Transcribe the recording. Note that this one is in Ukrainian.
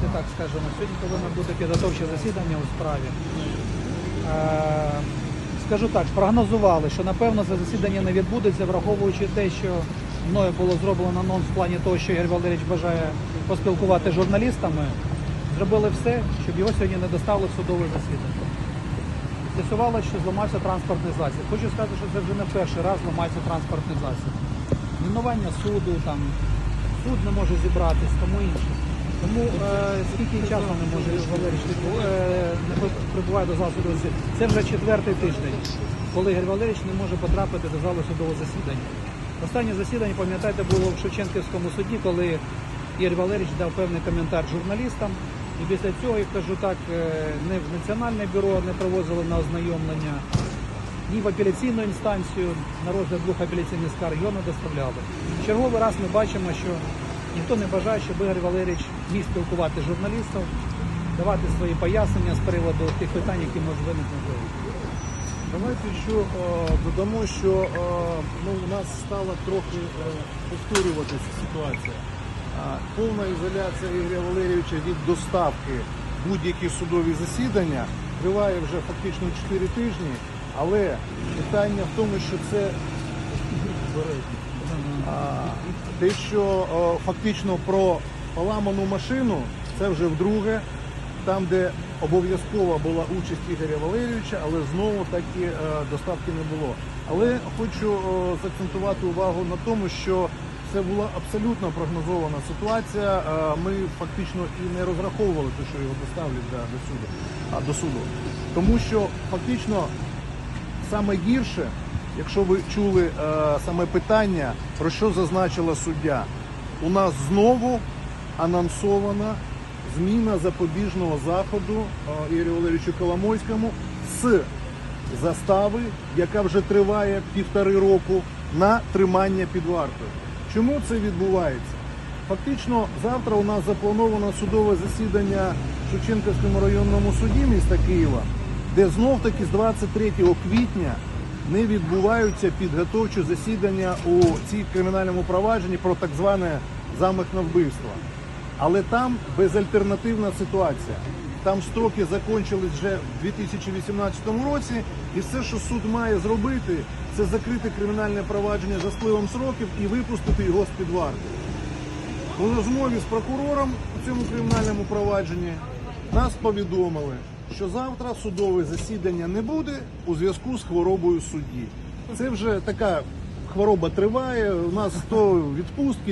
давайте так скажемо. Сьогодні повинно бути підготовче засідання у справі. Е, Скажу так, прогнозували, що напевно це засідання не відбудеться, враховуючи те, що мною було зроблено анонс в плані того, що Ігор Валерійович бажає поспілкувати з журналістами. Зробили все, щоб його сьогодні не доставили в судове засідання. З'ясувалося, що зламався транспортний засіб. Хочу сказати, що це вже не перший раз ламається транспортний засіб. Мінування суду, там, суд не може зібратись, тому інше. Тому е, скільки часу не може Валерійович е, не прибуває до залу судового засідання? Це вже четвертий тиждень, коли Ігор Валерійович не може потрапити до залу судового засідання. Останнє засідання, пам'ятаєте, було в Шевченківському суді, коли Ігор Валерійович дав певний коментар журналістам. І після цього, я кажу так, е, не в Національне бюро не привозили на ознайомлення, ні в апеляційну інстанцію на розгляд двох апеляційних скарг його не доставляли. Черговий раз ми бачимо, що ніхто не бажає, щоб Ігор Валерійович міг спілкувати журналістів, давати свої пояснення з приводу тих питань, які можуть виникнути. Давайте що е, додамо, що е, ну, у нас стала трохи е, повторюватися ситуація. Повна ізоляція Ігоря Валерійовича від доставки будь-які судові засідання триває вже фактично 4 тижні, але питання в тому, що це те, що фактично про поламану машину, це вже вдруге, там, де обов'язкова була участь Ігоря Валерійовича, але знову таки е, доставки не було. Але хочу е, заакцентувати увагу на тому, що це була абсолютно прогнозована ситуація. Е, Ми фактично і не розраховували, те, що його доставлять до суду, а до суду. Тому що фактично саме гірше, якщо ви чули саме питання, про що зазначила суддя, у нас знову анонсована зміна запобіжного заходу е, Ігорю Валерійовичу Коломойському з застави, яка вже триває півтори року, на тримання під вартою. Чому це відбувається? Фактично, завтра у нас заплановано судове засідання в Шевченківському районному суді міста Києва, де знов таки з 23 квітня не відбуваються підготовчі засідання у цій кримінальному провадженні про так зване замах на вбивство. Але там безальтернативна ситуація. Там строки закінчились вже в 2018 році, і все, що суд має зробити, це закрити кримінальне провадження за спливом сроків і випустити його з під варти. У розмові з прокурором у цьому кримінальному провадженні нас повідомили, що завтра судове засідання не буде у зв'язку з хворобою судді. Це вже така хвороба триває. У нас то відпустки,